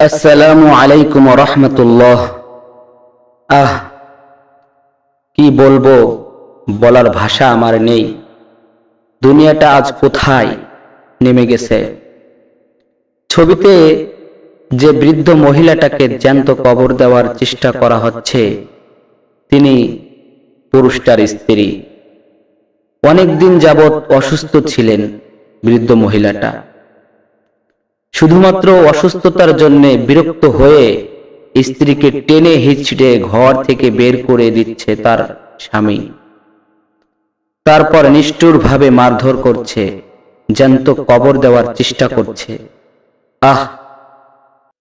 আসসালামু আলাইকুম রহমতুল্লাহ। আহ, কি বলব, বলার ভাষা আমার নেই। দুনিয়াটা আজ কোথায় নেমে গেছে? ছবিতে যে বৃদ্ধ মহিলাটাকে জ্যান্ত কবর দেওয়ার চেষ্টা করা হচ্ছে, তিনি পুরুষটার স্ত্রী। অনেকদিন যাবৎ অসুস্থ ছিলেন বৃদ্ধ মহিলাটা। শুধুমাত্র অসুস্থতার জন্য বিরক্ত হয়ে স্ত্রীকে টেনে হিচড়ে ঘর থেকে বের করে দিচ্ছে তার স্বামী। তারপর নিষ্ঠুরভাবে মারধর করছে, জ্যান্ত কবর দেওয়ার চেষ্টা করছে। আহ!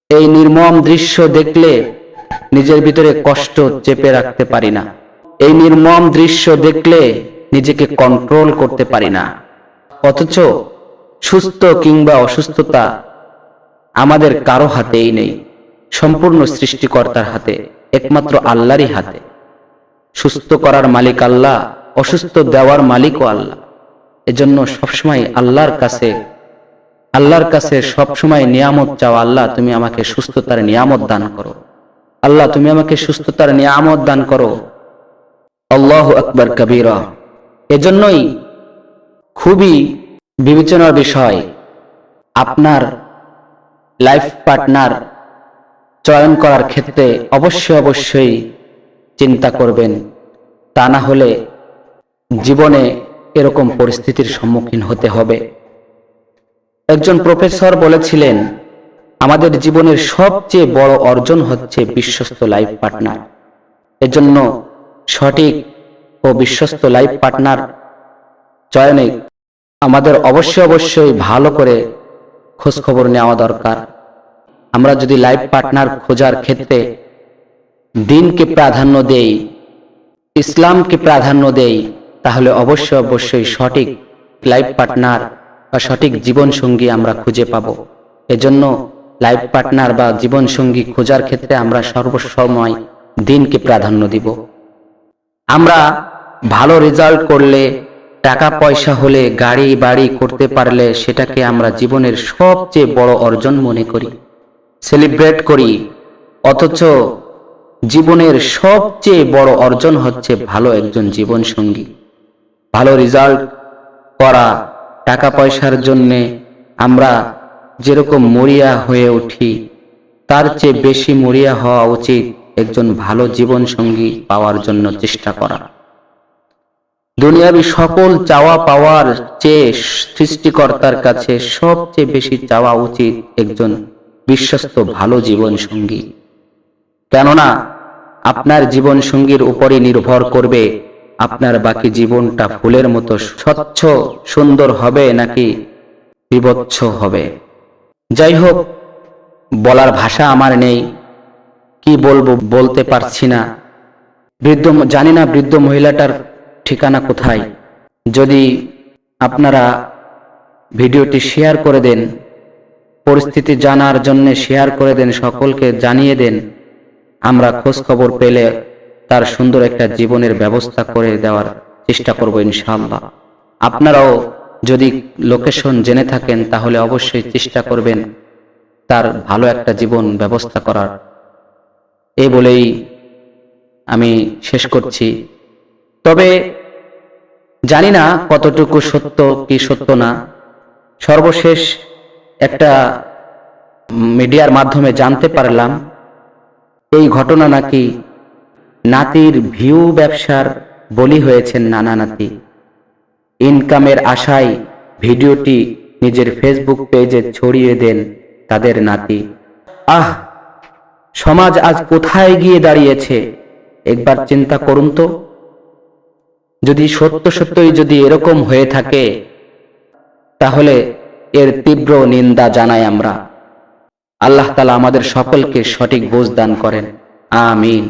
এই নির্মম দৃশ্য দেখলে নিজের ভিতরে কষ্ট চেপে রাখতে পারি না। এই নির্মম দৃশ্য দেখলে নিজেকে কন্ট্রোল করতে পারি না। অথচ সুস্থ কিংবা অসুস্থতা আমাদের কারও হাতেই নেই, সম্পূর্ণ সৃষ্টিকর্তার হাতে, একমাত্র আল্লাহরই হাতে। সুস্থ করার মালিক আল্লাহ, অসুস্থ দেওয়ার মালিকও আল্লাহ। এজন্য সবসময় আল্লাহর কাছে আল্লাহর কাছে সবসময় নিয়ামত চাও, আল্লাহ তুমি আমাকে সুস্থতার নিয়ামত দান করো। আল্লাহ তুমি আমাকে সুস্থতার নিয়ামত দান করো। আল্লাহ আকবর কবিরা। এজন্যই খুবই বিবেচনার বিষয়, আপনার লাইফ পার্টনার চয়ন করার ক্ষেত্রে অবশ্যই অবশ্যই চিন্তা করবেন। তা না হলে জীবনে এরকম পরিস্থিতির সম্মুখীন হতে হবে। একজন প্রফেসর বলেছিলেন, আমাদের জীবনের সবচেয়ে বড় অর্জন হচ্ছে বিশ্বস্ত লাইফ পার্টনার। এজন্য সঠিক ও বিশ্বস্ত লাইফ পার্টনার চয়নে আমাদের অবশ্যই অবশ্যই ভালো করে খোঁজ খবর নেওয়া দরকার। আমরা যদি লাইফ পার্টনার খোঁজার ক্ষেত্রে দিনকে প্রাধান্য দেই, ইসলামকে প্রাধান্য দেই, তাহলে অবশ্যই অবশ্যই সঠিক লাইফ পার্টনার বা সঠিক জীবন সঙ্গী আমরা খুঁজে পাব। এজন্য লাইফ পার্টনার বা জীবন সঙ্গী খোঁজার ক্ষেত্রে আমরা সর্বসময় দিনকে প্রাধান্য দিব। আমরা ভালো রেজাল্ট করলে টাকা পয়সা হলে গাড়ি বাড়ি করতে পারলে সেটাকে আমরা জীবনের সবচেয়ে বড় অর্জন মনে করি। সেলিব্রেট করি। অথচ জীবনের সবচেয়ে বড় অর্জন হচ্ছে ভালো একজন জীবন সঙ্গী ভালো রেজাল্ট করা টাকা পয়সার জন্যে আমরা যেরকম মরিয়া হয়ে উঠি, তার চেয়ে বেশি মরিয়া হওয়া উচিত একজন ভালো জীবন সঙ্গী পাওয়ার জন্য চেষ্টা করা। দুনিয়াবি সকল চাওয়া পাওয়ার চেয়ে সৃষ্টিকর্তার কাছে সবচেয়ে বেশি চাওয়া উচিত একজন বিশ্বস্ত ভালো জীবন সঙ্গী কেননা, আপনার জীবন সঙ্গীর উপরে নির্ভর করবে আপনার বাকি জীবনটা ফুলের মতো স্বচ্ছ, সুন্দর হবে নাকি বিবচ্ছ হবে। যাই হোক বলার ভাষা আমার নেই, কি বলব বলতে পারছি না। বৃদ্ধ জানি না বৃদ্ধ মহিলাটার ঠিকানা কোথায়? যদি আপনারা ভিডিওটি শেয়ার করে দেন, পরিস্থিতি জানার জন্য শেয়ার করে দেন, সকলকে জানিয়ে দেন, আমরা খোঁজ খবর পেলে তার সুন্দর একটা জীবনের ব্যবস্থা করে দেওয়ার চেষ্টা করব ইনশাআল্লাহ। আপনারাও যদি লোকেশন জেনে থাকেন, তাহলে অবশ্যই চেষ্টা করবেন তার ভালো একটা জীবন ব্যবস্থা করার। এই বলেই আমি শেষ করছি। তবে জানি না কতটুকু সত্য কি সত্য না। সর্বশেষ একটা মিডিয়ার মাধ্যমে জানতে পারলাম, এই ঘটনা নাকি নাতির ভিউ ব্যবসার বলি হয়েছেন নানা নাতি। ইনকামের আশায় ভিডিওটি নিজের ফেসবুক পেজে ছড়িয়ে দেন তাদের নাতি। আহ, সমাজ আজ কোথায় গিয়ে দাঁড়িয়েছে, একবার চিন্তা করুন তো। যদি সত্য সত্যই যদি এরকম হয়ে থাকে, তাহলে এর তীব্র নিন্দা জানাই আমরা। আল্লাহ তালা আমাদের সকলকে সঠিক বোঝ দান করেন। আমিন।